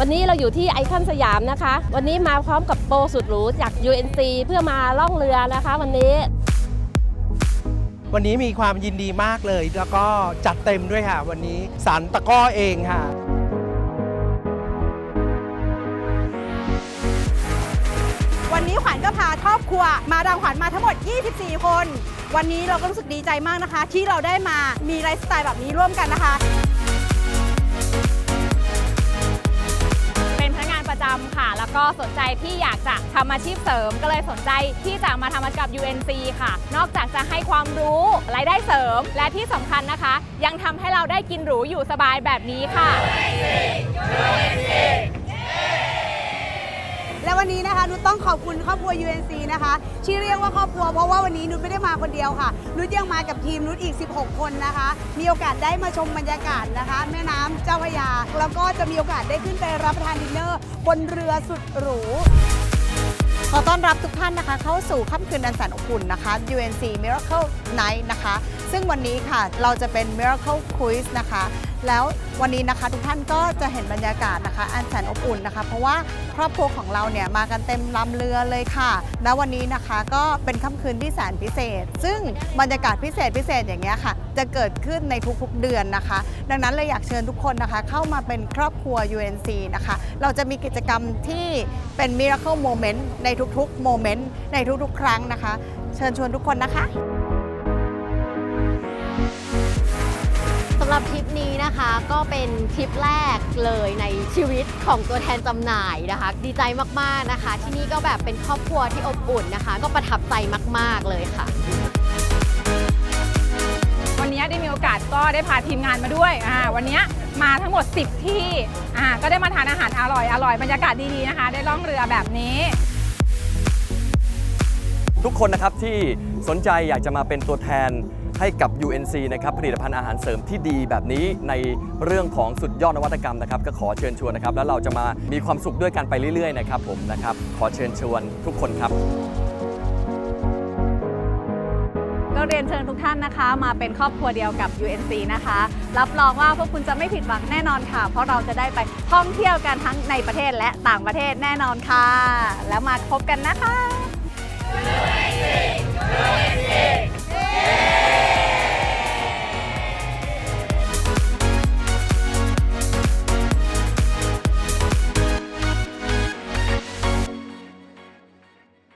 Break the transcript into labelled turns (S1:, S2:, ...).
S1: วันนี้เราอยู่ที่ไอคอนสยามนะคะ วันนี้มาพร้อมกับโปรสุดหรูจาก UNC เพื่อมาล่องเรือนะคะ วันนี้
S2: วันนี้มีความยินดีมากเลย แล้วก็จัดเต็มด้วยค่ะ วันนี้สารตะกร้อเองค่ะ
S3: วันนี้ขวัญก็พาครอบครัว มาดามขวัญมาทั้งหมด 24 คน วันนี้เราก็รู้สึกดีใจมากนะคะ ที่เราได้มามีไลฟ์สไตล์แบบนี้ร่วมกันนะคะ
S4: ก็สนใจที่อยากจะทำอาชีพเสริม ก็เลยสนใจที่จะมาทำกับ UNC ค่ะ นอกจากจะให้ความรู้รายได้เสริม และที่สำคัญนะคะ ยังทำให้เราได้กินหรูอยู่สบายแบบนี้ค่ะ
S3: และวันนี้นะคะนุช ต้องขอบคุณครอบครัว UNC นะคะที่เรียกว่าครอบครัวเพราะว่าวันนี้นุชไม่ได้มาคนเดียวค่ะ นุชยังมากับทีมนุชอีก 16 คนนะคะ มีโอกาสได้มาชมบรรยากาศนะคะ แม่น้ำเจ้าพระยา แล้วก็จะมีโอกาสได้ขึ้นไปรับประทานดินเนอร์บนเรือสุดหรู
S5: ขอต้อนรับทุกท่านนะคะ เข้าสู่ค่ำคืนอันแสนอบอุ่นนะคะ UNC Miracle Night นะคะ ซึ่งวันนี้ค่ะเราจะเป็น Miracle Cruise นะคะ แล้ววันนี้นะคะทุกท่านก็จะเห็นบรรยากาศนะคะ อันแสนอบอุ่นนะคะ เพราะว่าครอบครัวของเราเนี่ยมากันเต็มลำเรือเลยค่ะ แล้ววันนี้นะคะก็เป็นค่ำคืนที่แสนพิเศษ ซึ่งบรรยากาศพิเศษพิเศษอย่างเงี้ยค่ะ จะเกิดขึ้นในทุกๆเดือนนะคะ ดังนั้นเลยอยากเชิญทุกคนนะคะ เข้ามาเป็นครอบครัว UNC นะคะ เราจะมีกิจกรรมที่เป็น Miracle Moment ในทุกๆโมเมนต์ในทุกๆ ครั้งนะคะ เชิญชวนทุกคนนะคะ
S6: สำหรับทริปนี้นะคะก็เป็นทริปแรกเลยในชีวิตของตัวแทนจำหน่ายนะคะ ดีใจมากๆนะคะ ที่นี่ก็แบบเป็นครอบครัวที่อบอุ่นนะคะ ก็ประทับใจมากๆเลยค่ะ
S4: วันนี้ได้มีโอกาสก็ได้พาทีมงานมาด้วยอ่าวันนี้มาทั้งหมด 10 ที่อ่าก็ได้มาทานอาหารอร่อยอร่อยบรรยากาศดีๆนะคะ ได้ล่องเรือแบบนี้
S7: ทุกคนนะครับที่สนใจอยากจะมาเป็นตัวแทนให้กับ UNC นะครับผลิตภัณฑ์อาหารเสริมที่ดีแบบนี้ในเรื่องของสุดยอดนวัตกรรมนะครับ ก็ขอเชิญชวนนะครับ แล้วเราจะมามีความสุขด้วยกันไปเรื่อยๆนะครับผมนะครับ ขอเชิญชวนทุกคนครับ
S4: ก็เรียนเชิญทุกท่านนะคะ มาเป็นครอบครัวเดียวกับ UNC นะคะ รับรองว่าพวกคุณจะไม่ผิดหวังแน่นอนค่ะ เพราะเราจะได้ไปท่องเที่ยวกันทั้งในประเทศและต่างประเทศแน่นอนค่ะ แล้วมาพบกันนะคะ USA! USA!